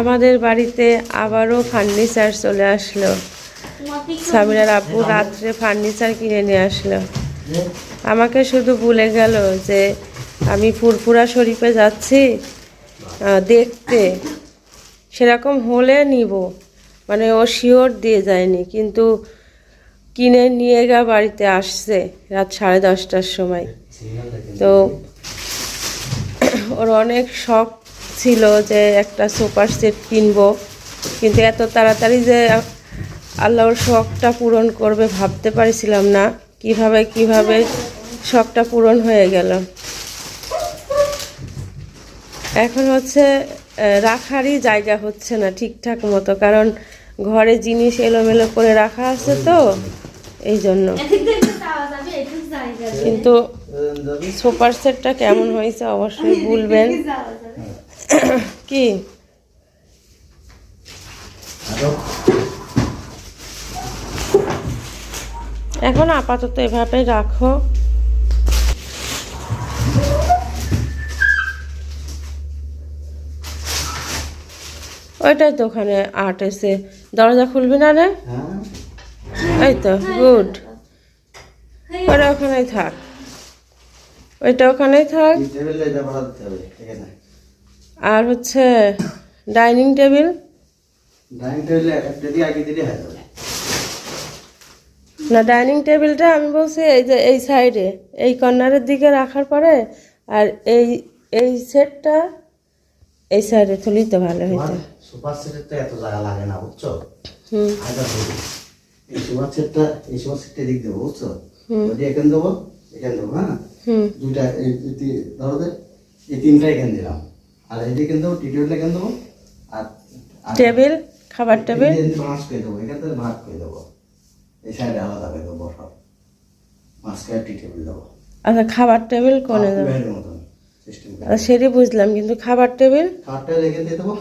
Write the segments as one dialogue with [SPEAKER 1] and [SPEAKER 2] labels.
[SPEAKER 1] আমাদের বাড়িতে আবারও ফার্নিচার চলে আসলো। সামিরার আব্বু রাত্রে ফার্নিচার কিনে নিয়ে আসলো। আমাকে শুধু ভুলে গেল যে, আমি ফুরফুরা শরীফে যাচ্ছি দেখতে। সেরকম হলে নিব। মানে ও শিওর দিয়ে যায়নি, কিন্তু কিনে নিয়ে গা বাড়িতে আসছে রাত সাড়ে দশটার সময়। তো ওর অনেক শখ ছিল যে একটা সুপার সেট কিনবো। কিন্তু এত তাড়াতাড়ি যে আল্লাহর শখটা পূরণ করবে ভাবতে পারছিলাম না। কীভাবে কীভাবে শখটা পূরণ হয়ে গেল। এখন হচ্ছে রাখারই জায়গা হচ্ছে না ঠিকঠাক মতো। কারণ ঘরে জিনিস এলোমেলো করে রাখা আছে তো এই জন্য। কিন্তু সুপার সেটটা কেমন হয়েছে অবশ্যই বলবেন। কি? এখন আপাতত এভাবে রাখো। ওইটাই তো ওখানে আট এসে দরজা খুলবি না রে? এই তো গুড ওরা ওখানেই থাক। ওইটা ওখানেই থাক। আর হচ্ছে ডাইনিং টেবিল। না ডাইনিং টেবিলটা আমি বলছি এই যে এই সাইডে এই কর্নারের দিকে রাখার পরে আর এই এই সেটটা এই সাইডে তুলি তো ভালো হইতো।
[SPEAKER 2] তো এত জায়গা লাগে না বুঝছ?
[SPEAKER 1] হুম।
[SPEAKER 2] এই সেটটা এই সেটটা দিক দেবো বুঝছ? যদি এখানে দেবো এখানে দেবো হ্যাঁ? দুইটা ধরো এই তিনটা এখানে দিলাম। আর এই এখানে দেবো টি টেবিল এখানে দেবো আর
[SPEAKER 1] টেবিল খাবার টেবিল।
[SPEAKER 2] করে দেবো এখান থেকে করে দেবো। এই সাইডে আলাদা করে দেবো সব। মাঝখানে টি টেবিল দেবো।
[SPEAKER 1] আচ্ছা খাবার টেবিল কোনে দেবো? আচ্ছা সেটি বুঝলাম কিন্তু খাবার টেবিল?
[SPEAKER 2] কাঠটা এখানে দিয়ে দেবো।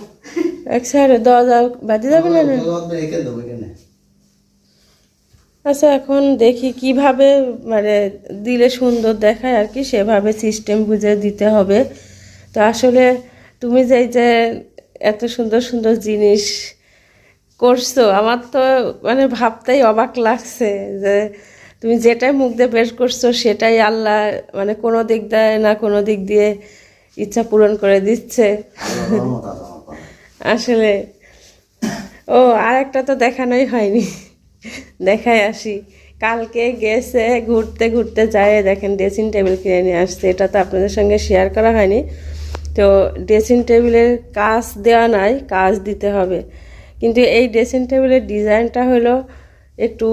[SPEAKER 1] এক সাইডে দরজা বাদি যাবে না?
[SPEAKER 2] দেবো
[SPEAKER 1] আচ্ছা এখন দেখি কীভাবে মানে দিলে সুন্দর দেখায় আর কি সেভাবে সিস্টেম বুঝে দিতে হবে। তো আসলে তুমি যে যে এত সুন্দর সুন্দর জিনিস করছ আমার তো মানে ভাবতেই অবাক লাগছে যে তুমি যেটাই মুখ দিয়ে বের করছ সেটাই আল্লাহ মানে কোনো দিক দেয় না কোনো দিক দিয়ে ইচ্ছা পূরণ করে দিচ্ছে। আসলে ও আর একটা তো দেখানোই হয়নি। দেখাই আসি। কালকে গেছে ঘুরতে ঘুরতে যায় দেখেন ড্রেসিং টেবিল কিনে নিয়ে আসছে। এটা তো আপনাদের সঙ্গে শেয়ার করা হয়নি। তো ড্রেসিং টেবিলের কাজ দেওয়া নাই কাজ দিতে হবে। কিন্তু এই ড্রেসিং টেবিলের ডিজাইনটা হলো একটু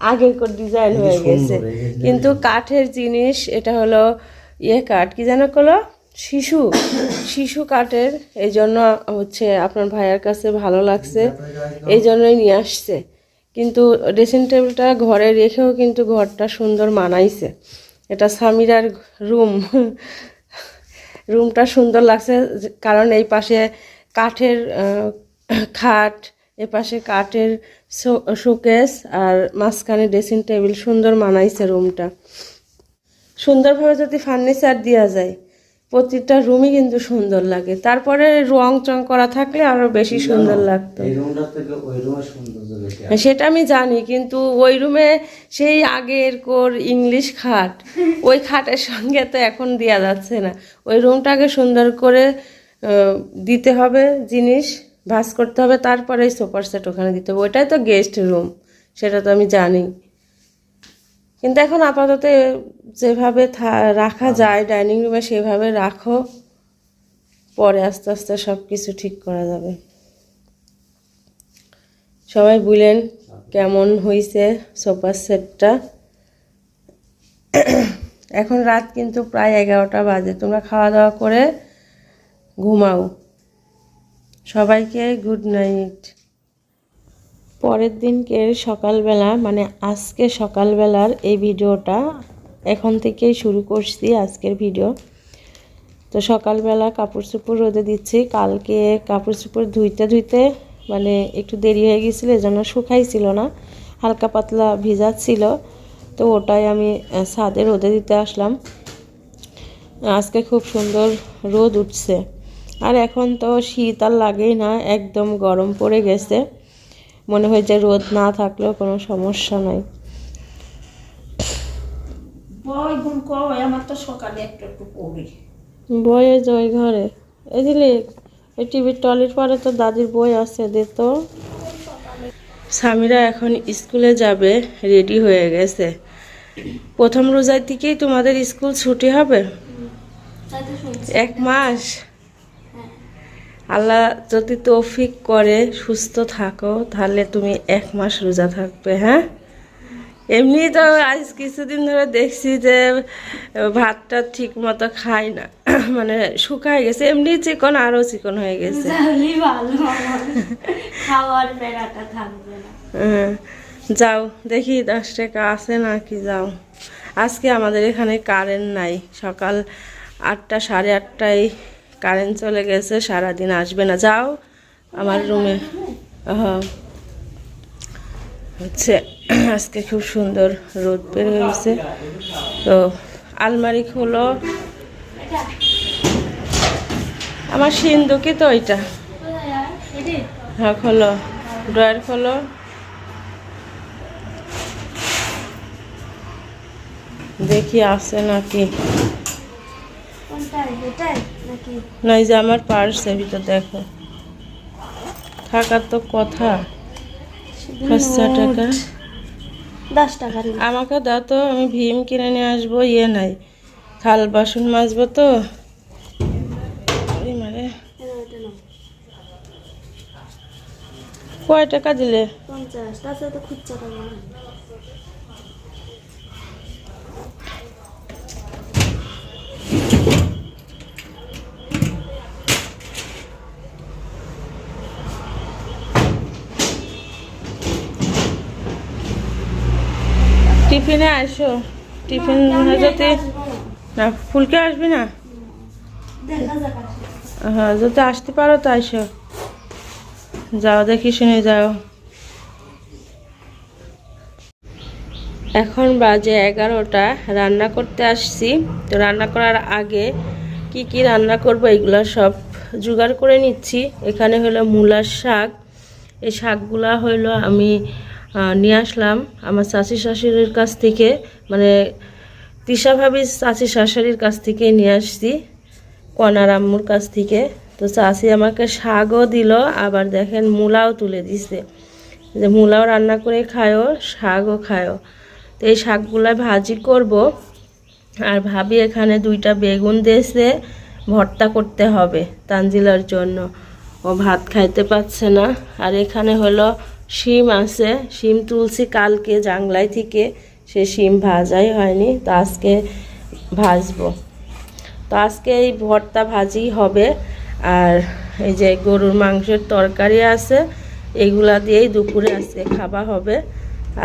[SPEAKER 1] আগের ডিজাইন হয়ে গেছে। কিন্তু কাঠের জিনিস এটা হলো ইয়ে কাঠ কি যেন করল শিশু। শিশু কাঠের এই জন্য হচ্ছে আপনার ভাইয়ের কাছে ভালো লাগছে। এই জন্যই নিয়ে আসছে। কিন্তু ড্রেসিং টেবিলটা ঘরে রেখেও কিন্তু ঘরটা সুন্দর মানাইছে। এটা সামিরার রুম রুমটা সুন্দর লাগছে কারণ এই পাশে কাঠের খাট, এ পাশে কাঠের শোকেস আর মাঝখানে ড্রেসিং টেবিল সুন্দর মানাইছে রুমটা সুন্দরভাবে যদি ফার্নিচার দেওয়া যায় প্রতিটা রুমই কিন্তু সুন্দর লাগে। তারপরে রং চং করা থাকলে আরও বেশি সুন্দর লাগতো। সেটা আমি জানি কিন্তু ওই রুমে সেই আগের কোর ইংলিশ খাট ওই খাটের সঙ্গে তো এখন দেওয়া যাচ্ছে না। ওই রুমটাকে সুন্দর করে দিতে হবে জিনিস ভাস করতে হবে তারপরে সোফার সেট ওখানে দিতে হবে। ওইটাই তো গেস্ট রুম সেটা তো আমি জানি। কিন্তু এখন আপাতত যেভাবে থা- রাখা যায় ডাইনিং রুমে সেভাবে রাখো পরে আস্তে আস্তে সব কিছু ঠিক করা যাবে। সবাই বললেন কেমন হয়েছে সোফার সেটটা? এখন রাত কিন্তু প্রায় এগারোটা বাজে তোমরা খাওয়া দাওয়া করে ঘুমাও। সবাইকে গুড নাইট। পরের দিনকে সকালবেলা মানে আজকে সকালবেলার এই ভিডিওটা, এখন থেকেই শুরু করছি আজকের ভিডিও। তো সকালবেলা কাপড় চোপড় রোদে দিচ্ছি, কালকে কাপড় চোপড় ধুইতে ধুইতে মানে একটু দেরি হয়ে গেছিল, এজন্য শুকাইছিল না, হালকা পাতলা ভিজা ছিল, তো ওটাই আমি ছাদে রোদে দিতে আসলাম। আজকে খুব সুন্দর রোদ উঠছে। আর এখন তো শীত আর লাগেই না, একদম গরম পড়ে গেছে। মনে হয় যে রোদ না থাকলেও কোনো সমস্যা নাই।
[SPEAKER 3] বই গুণ কই আমার তো সকালে একটু একটু পড়ি।
[SPEAKER 1] বইয়ে যে ওই ঘরে। এই দিলি এই টিভির টলির পরে তো দাদির বই আছে দে তো। স্বামীরা এখন স্কুলে যাবে রেডি হয়ে গেছে। প্রথম রোজার দিকেই তোমাদের স্কুল ছুটি হবে? এক মাস? আল্লাহ যদি তৌফিক করে সুস্থ থাকো তাহলে তুমি এক মাস রোজা থাকবে হ্যাঁ? এমনি তো আজ কিছুদিন ধরে দেখছি যে ভাতটা ঠিক মতো খাই না মানে শুকায় গেছে। এমনি চিকন আরও চিকন হয়ে গেছে। হ্যাঁ, যাও দেখি দশ টাকা আছে নাকি যাও। আজকে আমাদের এখানে কারেন্ট নাই। সকাল আটটা সাড়ে আটটায় কারেন্ট চলে গেছে, সারাদিন আসবে না। যাও আমার রুমে হচ্ছে, আজকে খুব সুন্দর রোদ বের হয়েছে তো, আলমারি খোলো। আমার সিন্ধুকি তো ওইটা। হ্যাঁ খোলো। ড্রয়ার খোলো। দেখি আছে নাকি।
[SPEAKER 3] কোনটা নাকি?
[SPEAKER 1] যে আমার পার্সের ভিতর দেখো। থাকার তো কথা। পাঁচশো টাকা।
[SPEAKER 3] দশ টাকার
[SPEAKER 1] আমাকে দাও তো আমি ভীম কিনে নিয়ে আসব ইয়ে নাই। থাল বাসন মাজবো তো। মানে। কয় টাকা দিলে?
[SPEAKER 3] পঞ্চাশ তাছাড়া তো খুচরা
[SPEAKER 1] টিফিনে আসো। টিফিন যদি না ফুলকে আসবি না। হ্যাঁ যদি আসতে পারো তো আসো। যাও দেখি শুনে যাও। এখন বাজে এগারোটা রান্না করতে আসছি। তো রান্না করার আগে কি কি রান্না করব এগুলো সব জোগাড় করে নিচ্ছি। এখানে হলো মূলার শাক। এই শাকগুলা হইল আমি নিয়ে আসলাম আমার চাচি শাশুড়ির কাছ থেকে মানে তিশা ভাবির চাচি শাশুড়ির কাছ থেকে নিয়ে আসছি, কনার আম্মুর কাছ থেকে। তো চাষি আমাকে শাকও দিল, আবার দেখেন মূলাও তুলে দিছে। যে মূলাও রান্না করে খায়ও, শাকও খায়ও। তো এই শাকগুলা ভাজি করব, আর ভাবি এখানে দুইটা বেগুন দিয়েছে, ভর্তা করতে হবে তানজিলার জন্য। ও ভাত খাইতে পাচ্ছে না। আর এখানে হলো শিম আছে, শিম তুলছি কালকে জাংলাই থেকে, সে শিম ভাজাই হয়নি, তো আজকে ভাজবো। তো আজকে এই ভর্তা ভাজি হবে, আর এই যে গরুর মাংসের তরকারি আছে, এগুলা দিয়েই দুপুরে আজকে খাওয়া হবে,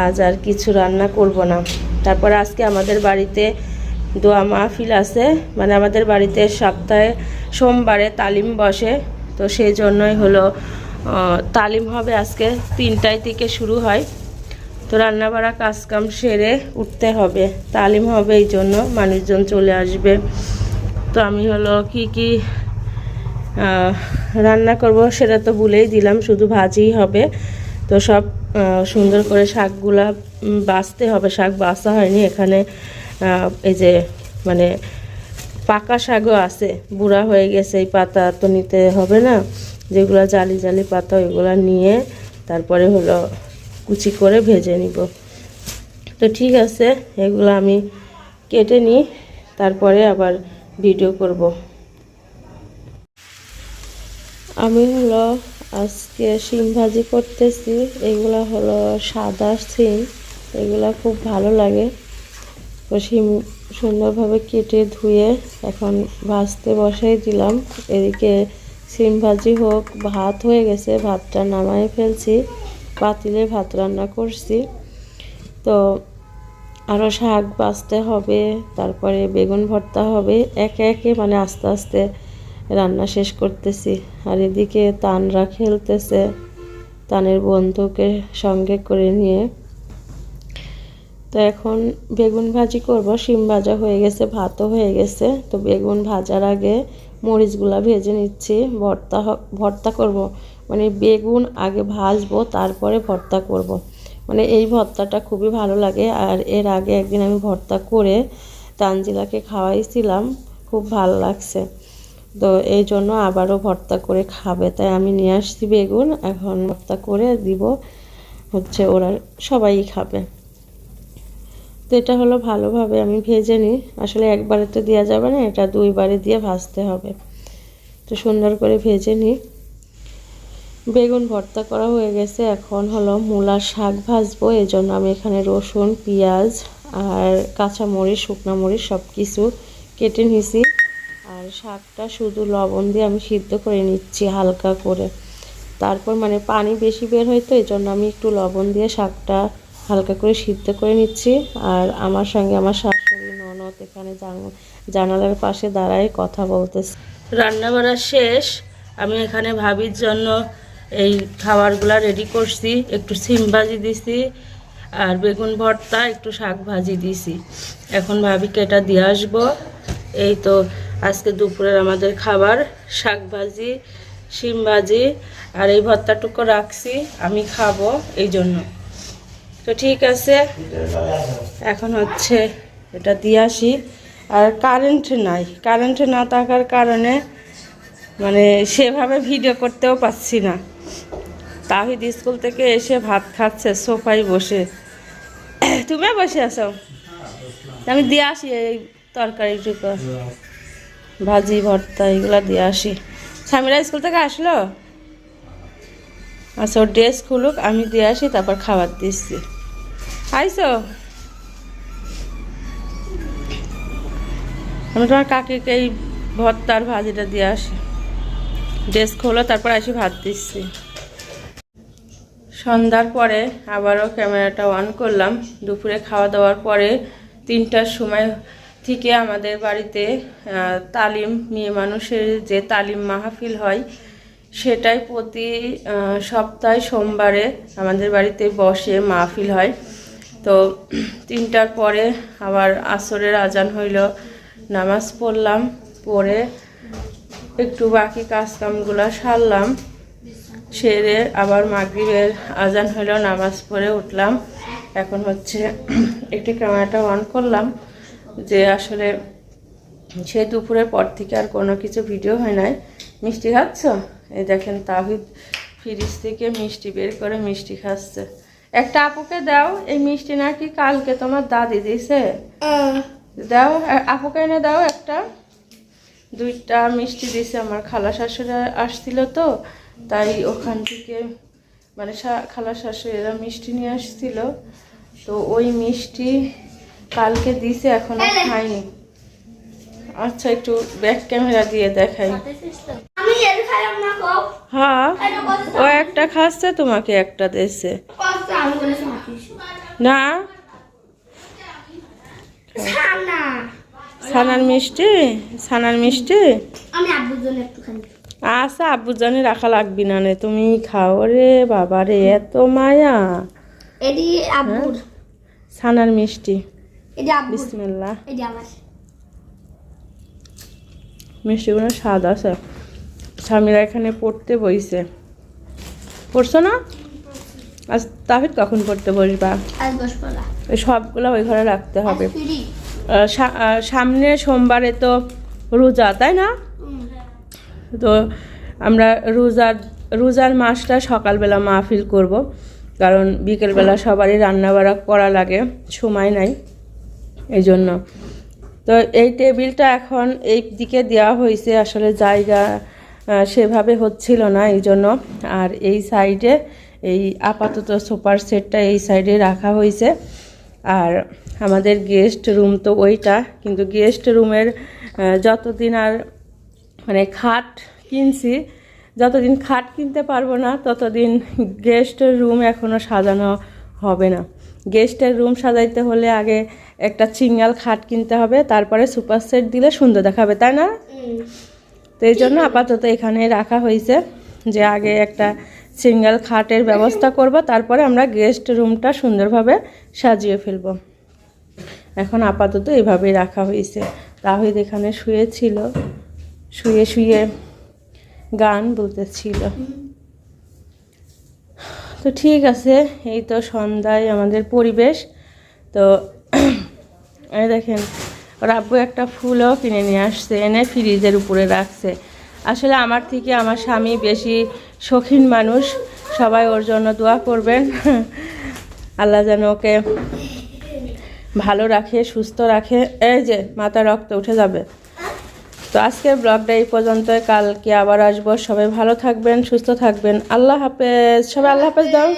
[SPEAKER 1] আজ আর কিছু রান্না করব না। তারপর আজকে আমাদের বাড়িতে দোয়া মাহফিল আছে মানে আমাদের বাড়িতে সপ্তাহে সোমবারে তালিম বসে, তো সেই জন্যই হলো তালিম হবে আজকে তিনটায় থেকে শুরু হয়। তো রান্নাবাড়া কাজকাম সেরে উঠতে হবে। তালিম হবে এই জন্য মানুষজন চলে আসবে। তো আমি হলো কি কি রান্না করব সেটা তো বলেই দিলাম, শুধু ভাজিই হবে। তো সব সুন্দর করে শাকগুলা বাছতে হবে। শাক বাছা হয়নি এখানে এই যে মানে পাকা শাকও আছে। বুড়া হয়ে গেছে এই পাতা তো নিতে হবে না। যেগুলো জালি জালি পাতা ওইগুলো নিয়ে তারপরে হলো কুচি করে ভেজে নিব। তো ঠিক আছে, এগুলো আমি কেটে নিই, তারপরে আবার ভিডিও করব। আমি হলো আজকে শিম ভাজি করতেছি, এগুলো হলো সাদা শিম, এগুলো খুব ভালো লাগে। তো শিম সুন্দরভাবে কেটে ধুয়ে এখন ভাজতে বসাই দিলাম, এদিকে শিম ভাজি হোক, ভাত হয়ে গেছে, ভাতটা নামায় ফেলছি, পাতিলে ভাত রান্না করছি। তো আরও শাক বাছতে হবে, তারপরে বেগুন ভর্তা হবে, একে একে মানে আস্তে আস্তে রান্না শেষ করতেছি। আর এদিকে তানরা খেলতেছে, তানের বন্ধুকে সঙ্গে করে নিয়ে। তো এখন বেগুন ভাজি করব শিম ভাজা হয়ে গেছে, ভাতও হয়ে গেছে। তো বেগুন ভাজার আগে মরিচগুলা ভেজে নিচ্ছি, ভর্তা ভর্তা করব। মানে বেগুন আগে ভাজবো, তারপরে ভর্তা করব। মানে এই ভর্তাটা খুবই ভালো লাগে। আর এর আগে একদিন আমি ভর্তা করে তানজিলাকে খাওয়াইছিলাম, খুব ভালো লাগছে। তো এই জন্য আবারও ভর্তা করে খাবে। তাই আমি নিয়ে আসছি বেগুন, এখন ভর্তা করে দিব। হচ্ছে ওরা সবাই খাবে। তো এটা হলো ভালোভাবে আমি ভেজে নিই। আসলে একবারে তো দেওয়া যাবে না, এটা দুইবারে দিয়ে ভাজতে হবে। তো সুন্দর করে ভেজে নিই। বেগুন ভর্তা করা হয়ে গেছে, এখন হলো মূলার শাক ভাজবো। এই জন্য আমি এখানে রসুন, পেঁয়াজ আর কাঁচা মরিচ, শুকনো মরিচ সব কিছু কেটে নিয়েছি আর শাকটা শুধু লবণ দিয়ে আমি সিদ্ধ করে নিচ্ছি হালকা করে। তারপর মানে পানি বেশি বের হয় তো এই জন্য আমি একটু লবণ দিয়ে শাকটা হালকা করে সিদ্ধ করে নিচ্ছি। আর আমার সঙ্গে আমার শাশুড়ি, ননদ এখানে জানালার পাশে দাঁড়ায় কথা বলতেছে। রান্না বাড়া শেষ। আমি এখানে ভাবির জন্য এই খাবারগুলা রেডি করছি। একটু সিম ভাজি দিছি আর বেগুন ভর্তা, একটু শাক ভাজি দিছি। এখন ভাবিকে এটা দিয়ে আসব। এই তো আজকে দুপুরের আমাদের খাবার, শাক ভাজি শিম ভাজি। আর এই ভর্তাটুকু রাখছি, আমি খাব এই জন্য। তো ঠিক আছে। এখন হচ্ছে এটা দিয়ে আসি। আর কারেন্ট নাই। কারেন্ট না থাকার কারণে মানে সেভাবে ভিডিও করতেও পাচ্ছি না। তাহিদ স্কুল থেকে এসে ভাত খাচ্ছে, সোফায় বসে। তুমিও বসে আছো? আমি দিয়ে আসি এই তরকারিটুকু। ভাজি, ভর্তা, এগুলো দিয়ে আসি। স্বামীরা স্কুল থেকে আসলো? আচ্ছা ওর ড্রেস খুলুক, আমি দিয়ে আসি, তারপর খাবার দিচ্ছি। আইসো আমি তোমার কাকিকে এই ভর্তার ভাজিটা দিয়ে আসি। ড্রেস খোলো, তারপর আসি ভাত দিচ্ছি। সন্ধ্যার পরে আবারও ক্যামেরাটা অন করলাম। দুপুরে খাওয়া দাওয়ার পরে তিনটার সময় থেকে আমাদের বাড়িতে তালিম, মেয়ে মানুষের যে তালিম মাহফিল হয়, সেটাই প্রতি সপ্তাহে সোমবারে আমাদের বাড়িতে বসে মাহফিল হয়। তো তিনটার পরে আবার আসরের আজান হইল, নামাজ পড়লাম, পড়ে একটু বাকি কাজকামগুলো সারলাম, সেরে আবার মাগরিবের আজান হলো নামাজ পড়ে উঠলাম। এখন হচ্ছে একটি ক্যামেরাটা অন করলাম যে আসলে সে দুপুরের পর থেকে আর কোনো কিছু ভিডিও হয় নাই। মিষ্টি খাচ্ছ? এই দেখেন তাহিদ ফ্রিজ থেকে মিষ্টি বের করে মিষ্টি খাচ্ছে। একটা আপুকে দাও এই মিষ্টি নাকি কালকে তোমার দাদি দিছে। দাও আপুকে এনে দাও একটা। দুইটা মিষ্টি দিছে আমার খালা শাশুড়ি আসছিল তো তাই ওখান থেকে মানে খালা শাশুড়িরা মিষ্টি নিয়ে আসছিল। তো ওই মিষ্টি কালকে দিছে এখনও খাইনি। আচ্ছা একটু ব্যাক ক্যামেরা দিয়ে দেখাই। হ্যাঁ ও একটা খাচ্ছে তোমাকে একটা
[SPEAKER 3] সাকিস
[SPEAKER 1] না? ছানার মিষ্টি? ছানার মিষ্টি?
[SPEAKER 3] আব্বুর জন্য
[SPEAKER 1] আচ্ছা আব্বু জানি রাখা লাগবি না নে তুমি খাও রে বাবা রে এত মায়া।
[SPEAKER 3] আব্বুর।
[SPEAKER 1] ছানার মিষ্টি। মিষ্টিগুলো স্বাদ আছে। স্বামীরা এখানে পড়তে বইছে। পড়ছো না? আজ তাহিদ কখন পড়তে বসবা? সবগুলো ওই ঘরে রাখতে হবে। সামনে সোমবারে তো রোজা তাই না? তো আমরা রোজার রোজার মাসটা সকালবেলা মাহফিল করব কারণ বিকেলবেলা সবারই রান্নাবাড়া করা লাগে সময় নাই এই জন্য তো এই টেবিলটা এখন এই দিকে দেওয়া হয়েছে আসলে জায়গা সেভাবে হচ্ছিল না এই জন্য আর এই সাইডে এই আপাতত সোফার সেটটা এই সাইডে রাখা হয়েছে। আর আমাদের গেস্ট রুম তো ওইটা, কিন্তু গেস্ট রুমের যতদিন আর মানে খাট কিনছি, যতদিন খাট কিনতে পারব না, ততদিন গেস্টের রুম এখনও সাজানো হবে না। গেস্টের রুম সাজাইতে হলে আগে একটা সিঙ্গেল খাট কিনতে হবে, তারপরে সুপার সেট দিলে সুন্দর দেখাবে, তাই না? তো এই জন্য আপাতত এখানে রাখা হয়েছে যে আগে একটা সিঙ্গেল খাটের ব্যবস্থা করব, তারপরে আমরা গেস্ট রুমটা সুন্দরভাবে সাজিয়ে ফেলব। এখন আপাতত এইভাবেই রাখা হয়েছে। তাহিদ এখানে শুয়েছিল শুয়ে শুয়ে গান বলতেছিল। তো ঠিক আছে, এই তো সন্ধ্যায় আমাদের পরিবেশ। তো দেখেন ওর আব্বু একটা ফুলও কিনে নিয়ে আসছে, এনে ফ্রিজের উপরে রাখছে। আসলে আমার থেকে আমার স্বামী বেশি শৌখিন মানুষ, সবাই ওর জন্য দোয়া করবেন। আল্লাহ যেন ওকে ভালো রাখে, সুস্থ রাখে। এই যে, মাথা রক্ত উঠে যাবে। তো আজকের ব্লগটা এই পর্যন্ত কালকে আবার আসব। সবাই ভালো থাকবেন, সুস্থ থাকবেন। আল্লাহ হাফেজ। সবাই আল্লাহ হাফেজ দাও।